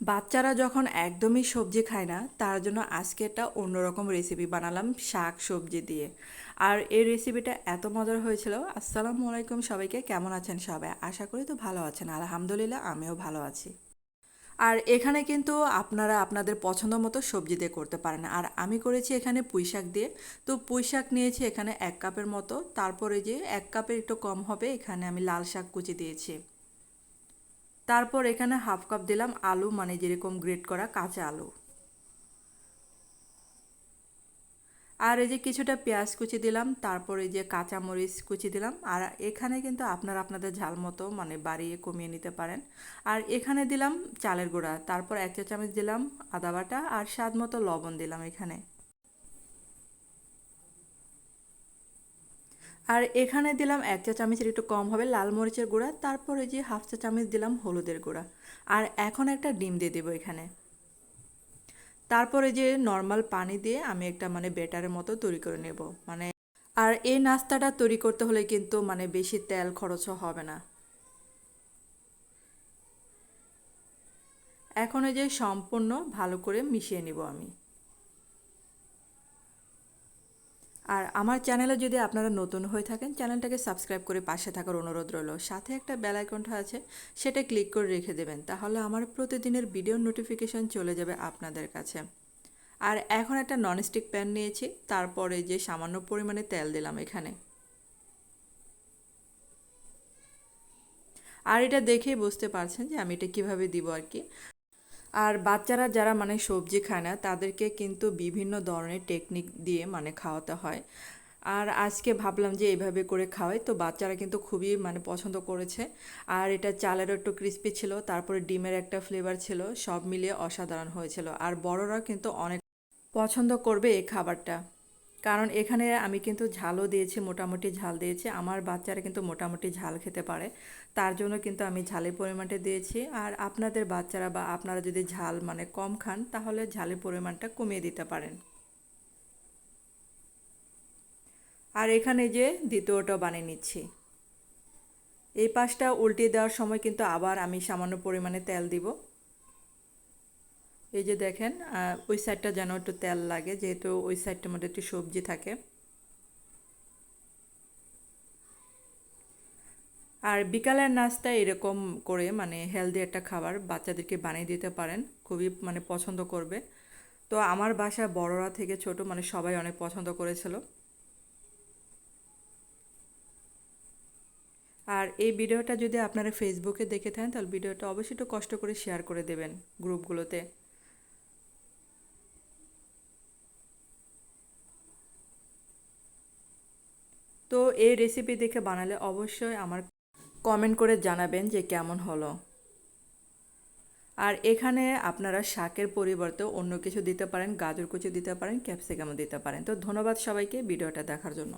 বাচ্চারা যখন একদমই সবজি খায় না, তার জন্য আজকে একটা অন্যরকম রেসিপি বানালাম শাক সবজি দিয়ে। আর এই রেসিপিটা এত মজার হয়েছিল। আসসালামু আলাইকুম সবাইকে, কেমন আছেন সবাই? আশা করি তো ভালো আছেন। আলহামদুলিল্লাহ, আমিও ভালো আছি। আর এখানে কিন্তু আপনারা আপনাদের পছন্দ মতো সবজি দিয়ে করতে পারেন। আর আমি করেছি এখানে পুঁই শাক দিয়ে। তো পুঁই শাক নিয়েছি এখানে এক কাপের মতো। তারপরে যে এক কাপের একটু কম হবে, এখানে আমি লাল শাক কুচি দিয়েছি। তারপর এখানে হাফ কাপ দিলাম আলু মানে যেরকম গ্রেট করা কাঁচা আলু। আর এই যে কিছুটা পেঁয়াজ কুচি দিলাম, তারপর এই যে কাঁচা মরিচ কুচি দিলাম। আর এখানে কিন্তু আপনারা আপনাদের ঝাল মতো মানে বাড়িয়ে কমিয়ে নিতে পারেন। আর এখানে দিলাম চালের গুঁড়া, তারপর এক চা চামচ দিলাম আদা বাটা আর স্বাদ মতো লবণ দিলাম এখানে। আর এখানে দিলাম এক চা চামচের একটু কম হবে লাল মরিচের গুঁড়া, তারপরে যে হাফ চা চামচ দিলাম হলুদের গুঁড়া। আর এখন একটা ডিম দিয়ে দেবো এখানে। তারপরে যে নর্মাল পানি দিয়ে আমি একটা মানে বেটারের মতো তৈরি করে নেব। মানে আর এই নাস্তাটা তৈরি করতে হলে কিন্তু মানে বেশি তেল খরচও হবে না। এখন এই যে সম্পূর্ণ ভালো করে মিশিয়ে নিব আমি। আর আমার চ্যানেলে যদি আপনারা নতুন হয়ে থাকেন, চ্যানেলটাকে সাবস্ক্রাইব করে পাশে থাকার অনুরোধ রইল। সাথে একটা বেল আইকনটা আছে, সেটা ক্লিক করে রেখে দেবেন, তাহলে আমার প্রতিদিনের ভিডিও নোটিফিকেশান চলে যাবে আপনাদের কাছে। আর এখন একটা ননস্টিক প্যান নিয়েছি, তারপরে যে সামান্য পরিমাণে তেল দিলাম এখানে। আর এটা দেখেই বুঝতে পারছেন যে আমি এটা কীভাবে দিব আর কি। আর বাচ্চারা যারা মানে সবজি খায় না, তাদেরকে কিন্তু বিভিন্ন ধরনের টেকনিক দিয়ে মানে খাওয়াতে হয়। আর আজকে ভাবলাম যে এইভাবে করে খাওয়াই, তো বাচ্চারা কিন্তু খুবই মানে পছন্দ করেছে। আর এটা চালেরও একটু ক্রিস্পি ছিল, তারপরে ডিমের একটা ফ্লেভার ছিল, সব মিলিয়ে অসাধারণ হয়েছিল। আর বড়রা কিন্তু অনেক পছন্দ করবে এই খাবারটা। কারণ এখানে আমি কিন্তু ঝালও দিয়েছি, মোটামুটি ঝাল দিয়েছি। আমার বাচ্চারা কিন্তু মোটামুটি ঝাল খেতে পারে। তার জন্য কিন্তু আমি ঝালের পরিমাণটা দিয়েছি। আর আপনাদের বাচ্চারা বা আপনারা যদি ঝাল মানে কম খান, তাহলে ঝালের পরিমাণটা কমিয়ে দিতে পারেন। আর এখানে যে দ্বিতীয়টা বানিয়ে নিচ্ছি। এই পাশটা উল্টিয়ে দেওয়ার সময় কিন্তু আবার আমি সামান্য পরিমাণে তেল দিব। এই যে দেখেন ওই সাইডটা যেন একটু তেল লাগে, যেহেতু ওই সাইডটার মধ্যে একটু সবজি থাকে। আর বিকালের নাস্তা এরকম করে মানে হেলদি একটা খাবার বাচ্চাদেরকে বানিয়ে দিতে পারেন, খুবই মানে পছন্দ করবে। তো আমার বাসায় বড়রা থেকে ছোট মানে সবাই অনেক পছন্দ করেছিল। আর এই ভিডিওটা যদি আপনারা ফেসবুকে দেখে থাকেন, তাহলে ভিডিওটা অবশ্যই একটু কষ্ট করে শেয়ার করে দেবেন গ্রুপগুলোতে তো এই রেসিপি দেখে বানালে অবশ্যই আমার কমেন্ট করে জানাবেন যে কেমন হলো। আর এখানে আপনারা শাকের পরিবর্তে অন্য কিছু দিতে পারেন, গাজর কুচি দিতে পারেন ক্যাপসিকামও দিতে পারেন। তো ধন্যবাদ সবাইকে ভিডিওটা দেখার জন্য।